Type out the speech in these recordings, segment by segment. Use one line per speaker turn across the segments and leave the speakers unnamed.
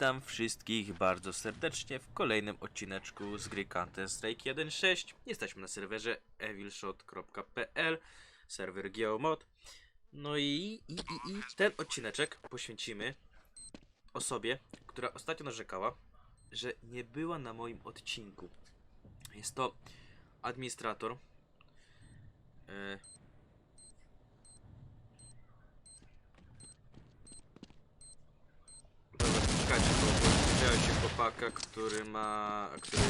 Witam wszystkich bardzo serdecznie w kolejnym odcineczku z gry Counter-Strike 1.6. Jesteśmy na serwerze evilshot.pl, serwer Geomod. No i, i, i, i ten odcineczek poświęcimy osobie, która ostatnio narzekała, że nie była na moim odcinku. Jest to administrator. E, Dobra, czekajcie, widziałem się chłopaka, który ma, który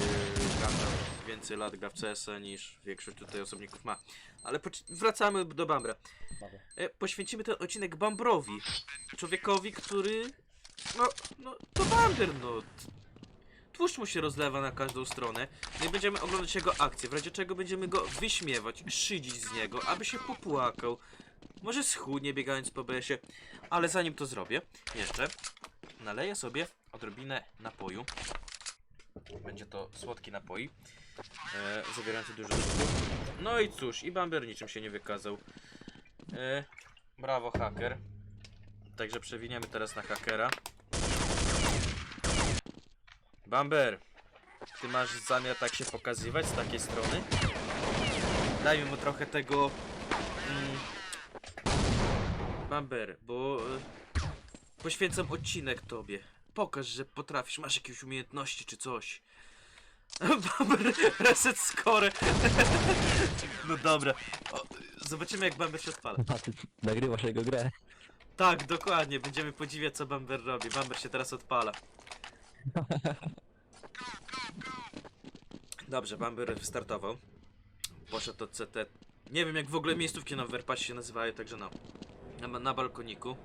gra tam więcej lat gra w CS niż większość tutaj osobników ma. Ale wracamy do Bambra. E, poświęcimy ten odcinek Bambrowi. Człowiekowi, który... No, no, to Bamber, no. Tłuszcz mu się rozlewa na każdą stronę. No i będziemy oglądać jego akcje, w razie czego będziemy go wyśmiewać, szydzić z niego, aby się popłakał. Może schudnie biegając po besie. Ale zanim to zrobię, jeszcze naleję sobie odrobinę napoju. Będzie to słodki napoi, e, zawierający dużo cukru. No i cóż, i Bamber niczym się nie wykazał. E, brawo, haker. Także przewiniemy teraz na hakera. Bamber, ty masz zamiar tak się pokazywać z takiej strony? Dajmy mu trochę tego... Mm, Bamber, bo... E, Poświęcam odcinek tobie. Pokaż, że potrafisz, masz jakieś umiejętności czy coś. Bamber, reset score. no dobra. O, zobaczymy jak Bamber się odpala.
Ty nagrywasz jego grę.
Tak, dokładnie. Będziemy podziwiać co Bamber robi. Bamber się teraz odpala. Dobrze, Bamber wystartował. Poszedł od CT. Nie wiem jak w ogóle miejscówki na Overpassie się nazywają, także no. Na, na balkoniku.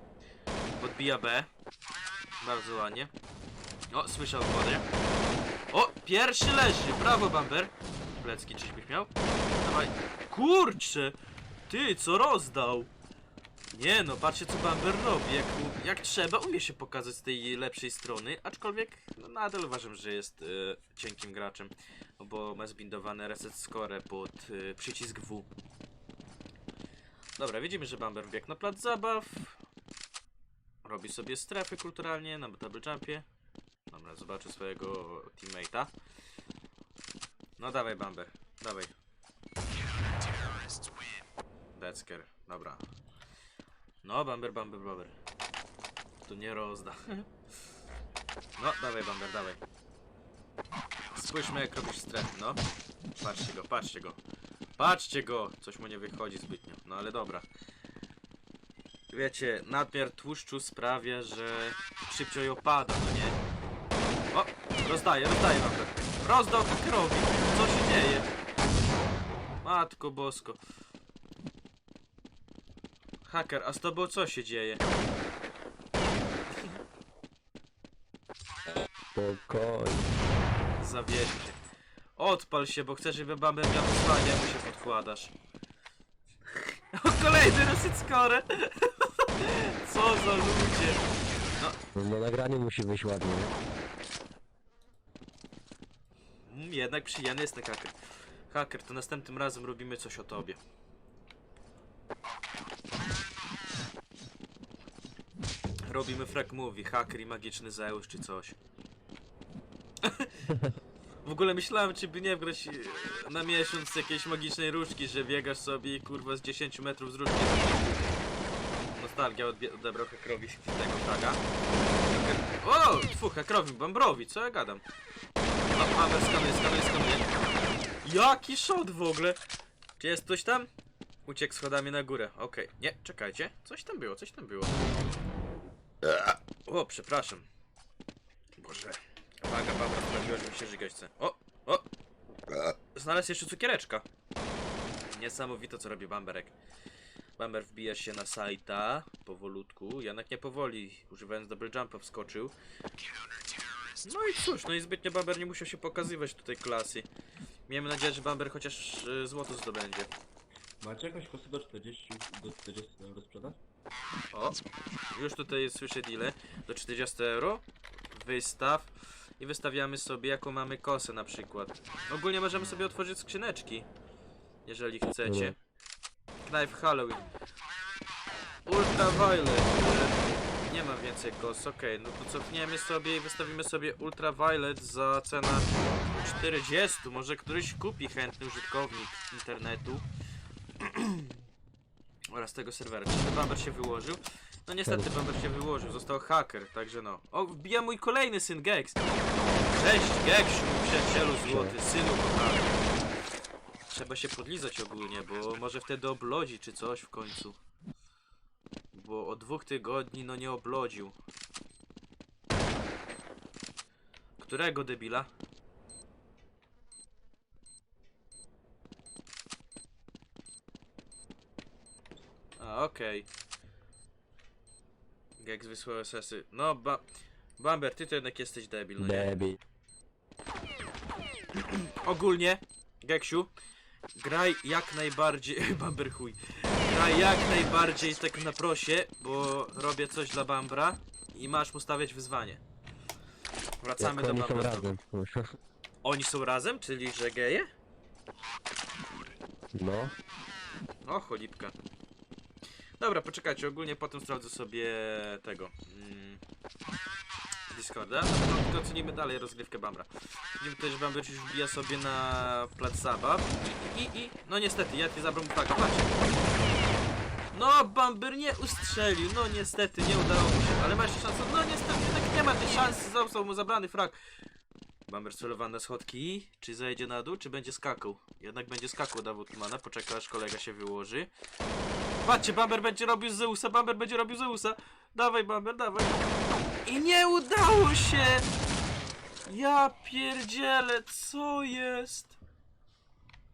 Podbija B. Bardzo ładnie. O, słyszał wodę. O, pierwszy leży. Brawo, Bamber. Plecki czyżbyś miał? Dawaj. Kurczę. Ty, co rozdał? Nie no, patrzcie co Bamber robi. Jak, jak trzeba, umie się pokazać z tej lepszej strony, aczkolwiek no, nadal uważam, że jest e, cienkim graczem, bo ma zbindowane reset score pod e, przycisk W. Dobra, widzimy, że Bamber wbiegł na plac zabaw. Robi sobie strefy kulturalnie na double jumpie. Dobra, zobaczę swojego teammate'a. No dawaj Bamber, dawaj. Decker, dobra. No, Bamber, Bamber, Bamber. Tu nie rozda. No, dawaj, Bamber, dawaj. Spójrzmy, jak robisz strefy, no. Patrzcie go, patrzcie go. Patrzcie go! Coś mu nie wychodzi zbytnio, no ale dobra. Wiecie, nadmiar tłuszczu sprawia, że szybciej opada, no nie? O! Rozdaję, rozdaję Bamber. Rozdał hakerowi. Co się dzieje? Matko bosko. Haker, a z tobą co się dzieje?
Spokojnie.
Zawiedź się. Odpal się, bo chcę, żeby Bamber miał wyzwanie, jak się podkładasz. O, kolejny score! Co za ludzie!
No, na nagraniu musi wyjść ładnie. nie?
Mm, jednak przyjemny jest ten haker. Haker, to następnym razem robimy coś o tobie. Robimy frag movie, haker i magiczny Zeus czy coś. W ogóle myślałem, czy by nie wgrać e, na miesiąc jakiejś magicznej różdżki, że biegasz sobie i kurwa z 10 metrów z różdżki. Nostalgia odebrał tego fraga. Haker... O! Tfu, hakerowi, bambrowi, co ja gadam? A, Amber skanuje, skanuje, skanuje. Jaki shot w ogóle? Czy jest ktoś tam? Uciekł schodami na górę. Okej. Nie, czekajcie. Coś tam było, coś tam było. O, przepraszam. Boże. Waga, baba sprawiła, że mi się żygać. O, o! Znalazł jeszcze cukiereczka. Niesamowite, co robi Bamberek. Bamber wbija się na sajta powolutku. Janek nie powoli, używając double jumpa wskoczył. No i cóż, no i zbytnio Bamber nie musiał się pokazywać tutaj klasy. Miejmy nadzieję, że Bamber chociaż y, złoto zdobędzie.
Macie jakąś kosę do 40 do 40 euro sprzedać?
O, już tutaj słyszę deale. Do 40 euro. Wystaw. I wystawiamy sobie jaką mamy kosę na przykład. Ogólnie możemy sobie otworzyć skrzyneczki. Jeżeli chcecie. Knife Halloween. Ultraviolet. e, Nie ma więcej. kos, okej, no to cofniemy sobie i wystawimy sobie Ultraviolet za cenę 40, może któryś kupi chętny użytkownik internetu oraz tego serwera. Czy Bamber się wyłożył? No niestety Bamber się wyłożył, został haker, także no. O, wbija mój kolejny syn Gex. Cześć Geksiu, mój przyjacielu złoty, synu kochany. Trzeba się podlizać ogólnie, bo może wtedy oblodzi czy coś w końcu. Bo od dwóch tygodni no nie oblodził. Którego debila? A, okej. Gex wysłał SS-y. No, ba... Bamber, ty to jednak jesteś debil, no nie?
Debil.
Ogólnie, Geksiu, graj jak najbardziej... Bamber chuj. Graj jak najbardziej tak na prosie, bo robię coś dla Bambra i masz mu stawiać wyzwanie. Wracamy
Jak
do
oni są
Bambra.
razem.
Oni są razem, czyli że geje?
No.
O, cholipka. Dobra, poczekajcie, ogólnie potem sprawdzę sobie tego. Mm, Discorda. No, tylko ocenimy dalej rozgrywkę Bambra. Widzimy tutaj, że Bamber już wbija sobie na plac zabaw. I, i, no niestety, ja nie zabrał mu flagę. Patrzcie. No, Bamber nie ustrzelił. No niestety, nie udało mu się. Ale masz szansę. No niestety, jednak nie ma tej szansy. Został mu zabrany frag. Bamber celowany na schodki. Czy zejdzie na dół, czy będzie skakał? Jednak będzie skakał do Woodmana. Poczeka aż kolega się wyłoży. Patrzcie, Bamber będzie robił Zeusa. Bamber będzie robił Zeusa. Dawaj, Bamber, dawaj. I nie udało się! Ja pierdzielę, co jest?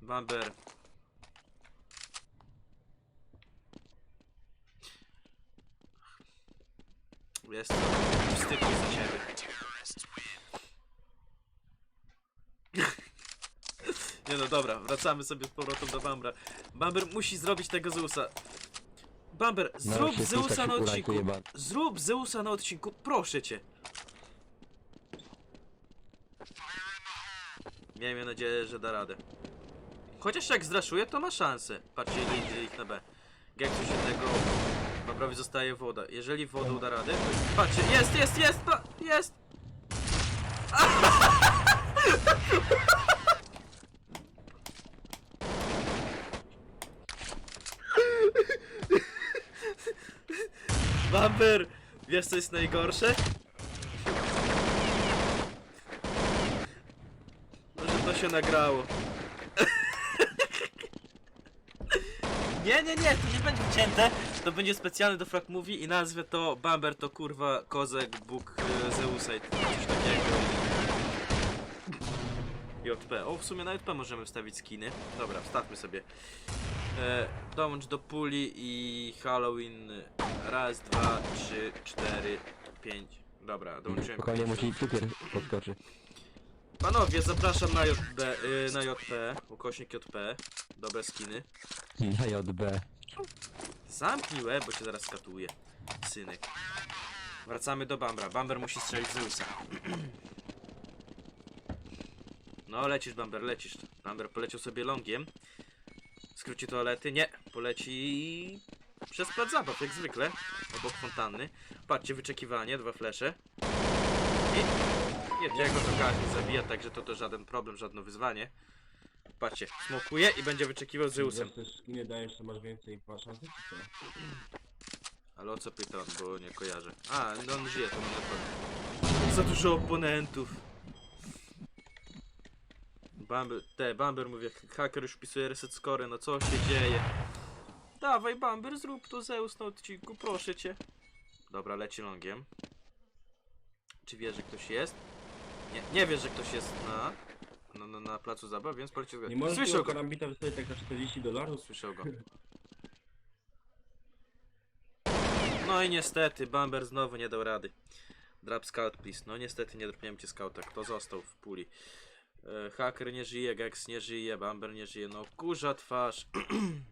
Bamber. Jest wstyd za ciebie. Nie no dobra, wracamy sobie z powrotem do Bambra. Bamber musi zrobić tego Zeusa. Bamber,
No,
zrób
się
Zeusa na odcinku. Zrób Zeusa na odcinku, proszę cię. Miejmy nadzieję, że da radę. Chociaż jak zraszuje, to ma szansę. Patrzcie, ile idzie ich na B. Jak coś jednego Bambrowi zostaje woda. Jeżeli wodą da radę, to... Patrzcie, jest, jest, jest, pa, jest! Bamber! Wiesz co jest najgorsze? Może to się nagrało. Nie, nie, nie, to nie będzie wcięte. To będzie specjalny do Frag Movie i nazwę to Bamber to kurwa kozek Bóg e, Zeusa i coś takiego. JP. O, w sumie na JP możemy wstawić skiny. Dobra, wstawmy sobie. E, dołącz do puli i Halloween. Raz, dwa, trzy, cztery, pięć. Dobra, dołączyłem.
Spokojnie
pięć.
musi cukier podskoczy.
Panowie, zapraszam na JB, y, na JP, ukośnik JP. Dobre skiny.
Na JB.
Zamknij łeb, bo cię zaraz skatuję. Synek. Wracamy do Bambra. Bamber musi strzelić Zeusa. No, lecisz, Bamber, lecisz. Bamber poleciał sobie longiem. Skróci toalety. Nie, poleci przez plac zabaw, jak zwykle. Obok fontanny. Patrzcie, wyczekiwanie, dwa flesze. I jednego to każdy zabija, także to to żaden problem, żadne wyzwanie. Patrzcie, smokuje i będzie wyczekiwał Zeusem.
Jak też nie dajesz, to masz więcej szansy, czy co?
Ale o co pytam, bo nie kojarzę. A, no on żyje, to mnie. Za dużo oponentów. Bamber, te, Bamber mówię, haker już wpisuje reset score, no co się dzieje? Dawaj Bamber, zrób to Zeus na odcinku, proszę cię. Dobra, leci longiem. Czy wie, że ktoś jest? Nie, nie wie, że ktoś jest na, na, na, na placu zabaw, więc poleci
Nie możesz
Słyszał go,
karambita wystawić tak na 40 dolarów?
Słyszał go. No i niestety, Bamber znowu nie dał rady. Drop scout, please. No niestety nie dropniemy cię scouta. Kto został w puli? E, hacker nie żyje, Gex nie żyje, Bamber nie żyje. No kurza twarz.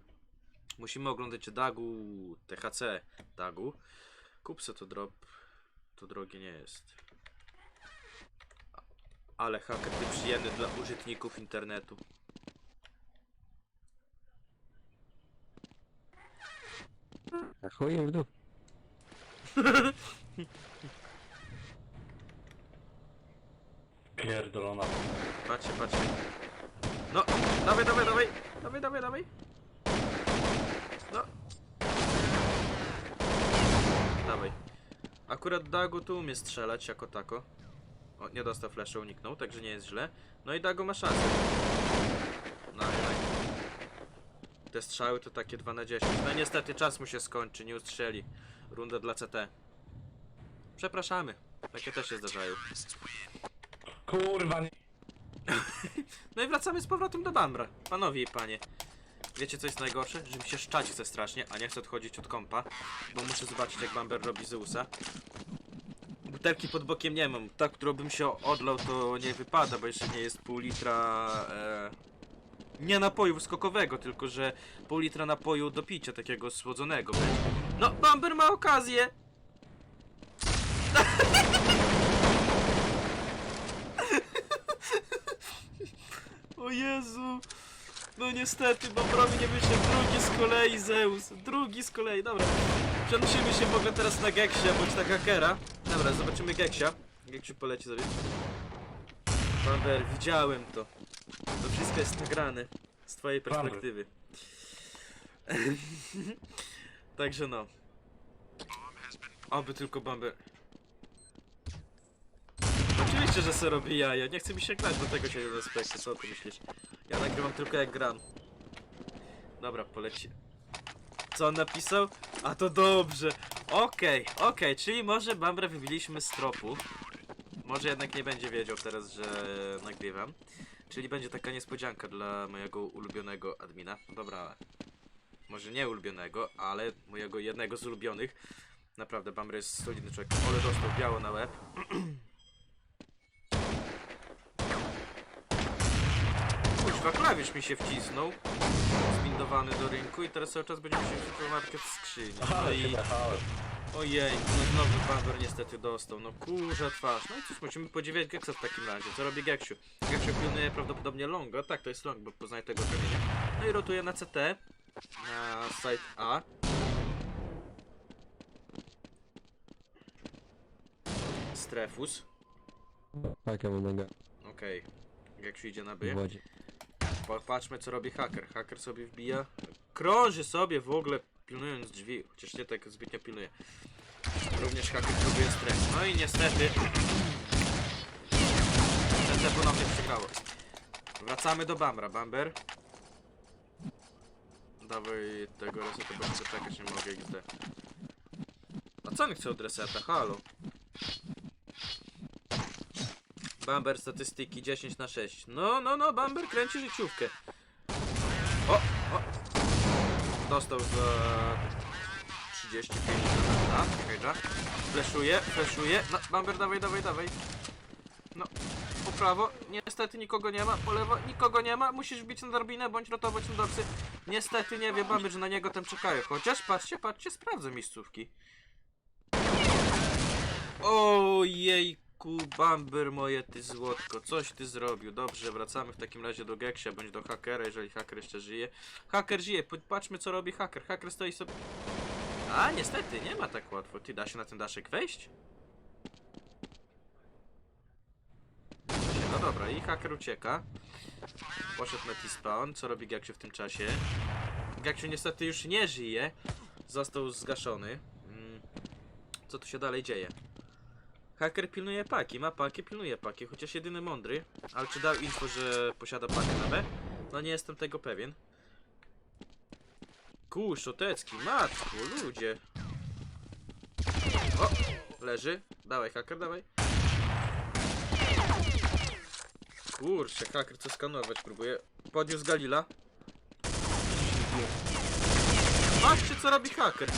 Musimy oglądać Dagu, THC Dagu. Kup se to drop. To drogie nie jest. Ale haker ty przyjemny dla użytkowników internetu.
A chujem w dół.
Pierdolona.
Patrzcie, patrzcie. No, dawaj, dawaj, dawaj. Dawaj, dawaj, dawaj. No. Dawaj. Akurat Dago tu umie strzelać jako tako. O, nie dostał flasha, uniknął, także nie jest źle. No i Dago ma szansę. No jednak. Te strzały to takie 2 na 10. No niestety czas mu się skończy, nie ustrzeli. Runda dla CT. Przepraszamy. Takie też się zdarzają.
Kurwa nie.
No i wracamy z powrotem do Bambra. Panowie i panie. Wiecie co jest najgorsze? Że mi się szczać strasznie, a nie chcę odchodzić od kompa, bo muszę zobaczyć jak Bamber robi Zeusa. Butelki pod bokiem nie mam. Ta, którą bym się odlał to nie wypada, bo jeszcze nie jest pół litra... E... Nie napoju skokowego, tylko że pół litra napoju do picia, takiego słodzonego. No, Bamber ma okazję! O Jezu! No niestety, Bambrowi nie wyszedł drugi z kolei Zeus. Drugi z kolei, dobra. Przenosimy się w ogóle teraz na Geksia, bądź na Hakera. Dobra, zobaczymy Geksia. Geksiu poleci sobie. Bamber, widziałem to. To wszystko jest nagrane. Z twojej perspektywy. Także no. Oby tylko Bamber. Oczywiście, że se robi jaja. Nie chce mi się grać do tego się nie respektu. Co ty myślisz? Ja nagrywam tylko jak gram. Dobra, poleci. Co on napisał? A to dobrze. Okej, okej, czyli może Bambrę wybiliśmy z tropu. Może jednak nie będzie wiedział teraz, że nagrywam. Czyli będzie taka niespodzianka dla mojego ulubionego admina. Dobra, może nie ulubionego, ale mojego jednego z ulubionych. Naprawdę, Bamber jest solidny człowiek. Ole dostał biało na łeb. Kuźwa, klawisz mi się wcisnął. Zbindowany do rynku i teraz cały czas będziemy się supermarket w skrzyni. No i... Ojej, no znowu Bamber niestety dostał. No kurza twarz. No i cóż, musimy podziwiać Geksa w takim razie. Co robi Geksiu? Geksiu pilnuje prawdopodobnie longa. Tak, to jest long, bo poznaje tego kamienia. No i rotuje na CT. Na site A. Strefus.
Tak, ja mam nogę
Okej. Geksiu idzie na B.
wodzie.
Popatrzmy co robi haker. Haker sobie wbija. Krąży sobie w ogóle pilnując drzwi. Chociaż nie tak zbytnio pilnuje. Również haker próbuje stref. No i niestety. TT ponownie przegrało. Wracamy do Bambra. Bamber. Dawaj tego reseta, bo czekać, nie mogę XD. A co on chce od reseta? Halo. Bamber statystyki 10 na 6. No, no, no, Bamber kręci życiówkę. O, o. Dostał za 35 na Hejda. Fleszuje, fleszuje. No, Bamber, dawaj, dawaj, dawaj. No, po prawo. Niestety nikogo nie ma. Po lewo nikogo nie ma. Musisz bić na drabinę bądź rotować na. Niestety nie wie Bamber, że na niego tam czekają. Chociaż patrzcie, patrzcie, sprawdzę miejscówki. Ojejku, Bamber moje ty złotko, coś ty zrobił. Dobrze, wracamy w takim razie do Geksia, bądź do hakera, jeżeli haker jeszcze żyje. Haker żyje, patrzmy co robi haker. Haker stoi sobie... A, niestety, nie ma tak łatwo. Ty, da się na ten daszek wejść? No dobra, i haker ucieka. Poszedł na T-spawn, co robi Geksiu w tym czasie? Geksiu niestety już nie żyje. Został zgaszony. Mm. Co tu się dalej dzieje? Haker pilnuje paki, ma paki, pilnuje paki, chociaż jedyny mądry. Ale czy dał info, że posiada pakę na B? No nie jestem tego pewien. Ku, Szotecki, matku, ludzie. O, leży. Dawaj, haker, dawaj. Kurczę, haker co skanować próbuje. Podniósł Galila. Patrzcie co robi haker.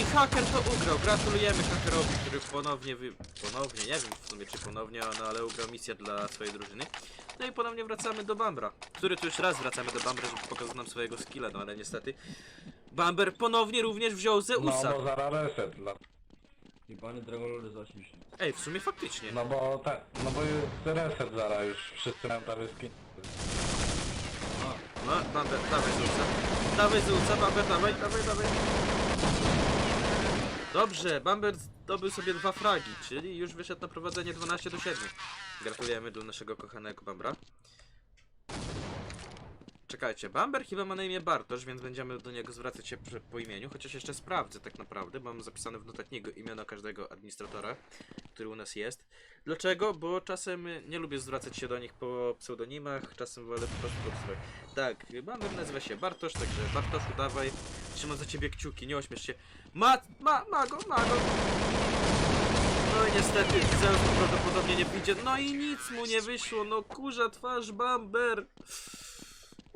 I haker to ugrał. Gratulujemy hakerowi, który ponownie wy... Ponownie, nie wiem w sumie czy ponownie, no ale ugrał misję dla swojej drużyny. No i ponownie wracamy do Bambra. Który tu już raz wracamy do Bambra, żeby pokazać nam swojego skilla, no ale niestety. Bamber ponownie również wziął
No
Zeusa.
bo zaraz reset dla... Jebany Dragon Lord za 80.
Ej, w sumie faktycznie.
No bo tak, no bo jest reset zaraz już wszyscy mają prawie skin.
No, Bamber, dawaj Zeusa. Dawaj Zeusa, Bamber, dawaj, dawaj, dawaj. Dobrze, Bamber zdobył sobie dwa fragi, czyli już wyszedł na prowadzenie 12 do 7. Gratulujemy do naszego kochanego Bambra. Czekajcie, Bamber chyba ma na imię Bartosz, więc będziemy do niego zwracać się po imieniu, chociaż jeszcze sprawdzę tak naprawdę, bo mam zapisane w notatniku imiona każdego administratora, który u nas jest. Dlaczego? Bo czasem nie lubię zwracać się do nich po pseudonimach, czasem wolę po prostu podsuwać. Tak, Bamber nazywa się Bartosz, także Bartoszu dawaj, trzymam za ciebie kciuki, nie ośmiesz się. Ma, ma, ma go, ma go. No i niestety Zeus prawdopodobnie nie wyjdzie. No i nic mu nie wyszło. No kurza twarz Bamber.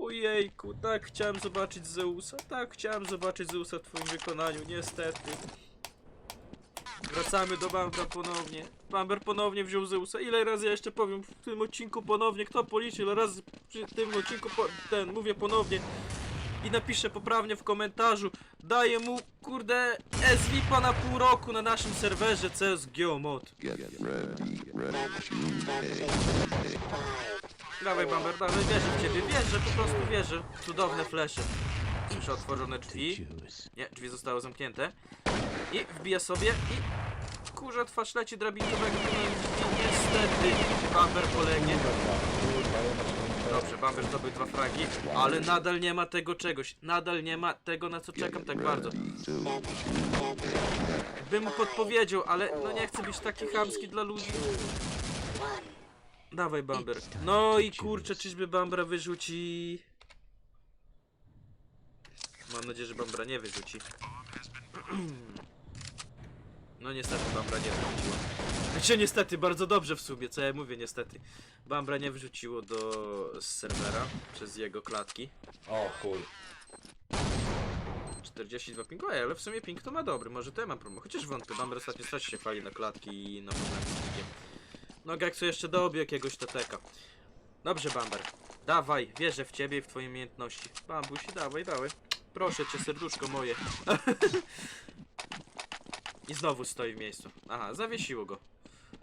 Ojejku, tak chciałem zobaczyć Zeusa. Tak chciałem zobaczyć Zeusa w twoim wykonaniu, niestety. Wracamy do Bambra ponownie. Bamber ponownie wziął Zeusa. Ile razy ja jeszcze powiem w tym odcinku ponownie? Kto policzy ile razy przy tym odcinku po, ten mówię ponownie i napiszę poprawnie w komentarzu. Daję mu kurde SVP na pół roku na naszym serwerze CSGO mod. Dawaj Bamber, dawaj, wierzę w ciebie, wierzę, po prostu wierzę. Cudowne flesze. Słyszę otworzone drzwi. Nie, drzwi zostały zamknięte. I wbija sobie i... Kurze, twarz leci drabinkowego drzwi. Niestety, Bamber polegnie. Dobrze, Bamber zdobył dwa fragi, ale nadal nie ma tego czegoś. Nadal nie ma tego, na co czekam tak bardzo. Bym podpowiedział, ale no nie chcę być taki chamski dla ludzi. Dawaj, Bamber. No i kurczę, czyżby Bambra wyrzuci... Mam nadzieję, że Bambra nie wyrzuci. No niestety Bambra nie wyrzuciła. Znaczy niestety, bardzo dobrze w sumie, co ja mówię niestety. Bambra nie wrzuciło do serwera przez jego klatki.
O chuj.
42 pingu, Ej, ale w sumie ping to ma dobry, może to ja mam problem. Chociaż wątpię, Bamber ostatnio się chwali na klatki i na pingiem. No Geksu jeszcze dobi jakiegoś teteka. Dobrze Bamber, dawaj, wierzę w ciebie i w twoje umiejętności. Bambusi, dawaj, dawaj. Proszę cię, serduszko moje. I znowu stoi w miejscu. Aha, zawiesiło go.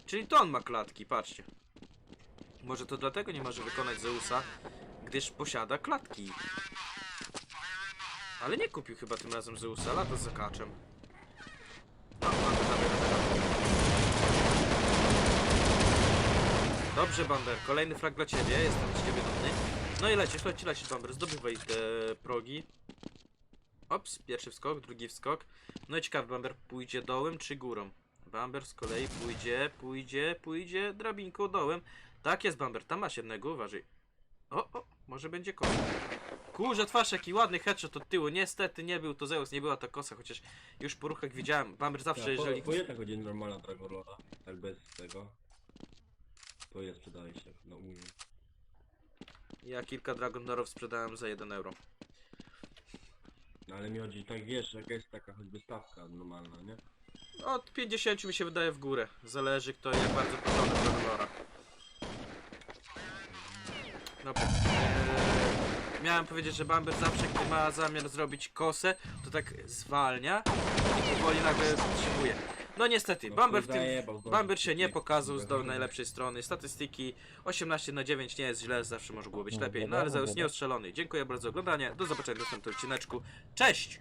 Czyli to on ma klatki, patrzcie. Może to dlatego nie może wykonać Zeusa, gdyż posiada klatki. Ale nie kupił chyba tym razem Zeusa, lata z zakaczem. Dobrze, Bamber, kolejny frag dla ciebie, jestem z ciebie dumny. No i lecisz, lecisz, lecisz, Bamber, zdobywaj te progi. Ops, pierwszy wskok, drugi wskok. No i ciekawy, Bamber pójdzie dołem czy górą? Bamber z kolei pójdzie, pójdzie, pójdzie drabinką dołem. Tak jest, Bamber, tam masz jednego, uważaj. O, o, może będzie kosa. Kurze, twarz jaki ładny headshot od tyłu. Niestety nie był to Zeus, nie była to kosa, chociaż już po ruchach widziałem. Bamber zawsze,
Ja, po,
jeżeli...
po jedna godzina normalna Dragolora, tak bez tego. To jest sprzedaje się na Unii.
Ja kilka Dragon Doorów sprzedałem za 1 euro.
No ale mi chodzi, tak wiesz, jaka jest taka choćby stawka normalna, nie?
Od 50 mi się wydaje w górę. Zależy kto jak bardzo porządek Dragon Doora. Dobra. Eee, miałem powiedzieć, że Bamber zawsze gdy ma zamiar zrobić kosę, to tak zwalnia i powoli nagle wstrzymuje. No niestety,
No,
Bamber w tym... Bamber się nie pokazał z do
Dobra.
najlepszej strony. Statystyki 18 na 9 nie jest źle, zawsze może było być
No,
lepiej. No ale Zeus nie ostrzelony. Dziękuję bardzo za oglądanie. Do zobaczenia w następnym odcineczku. Cześć!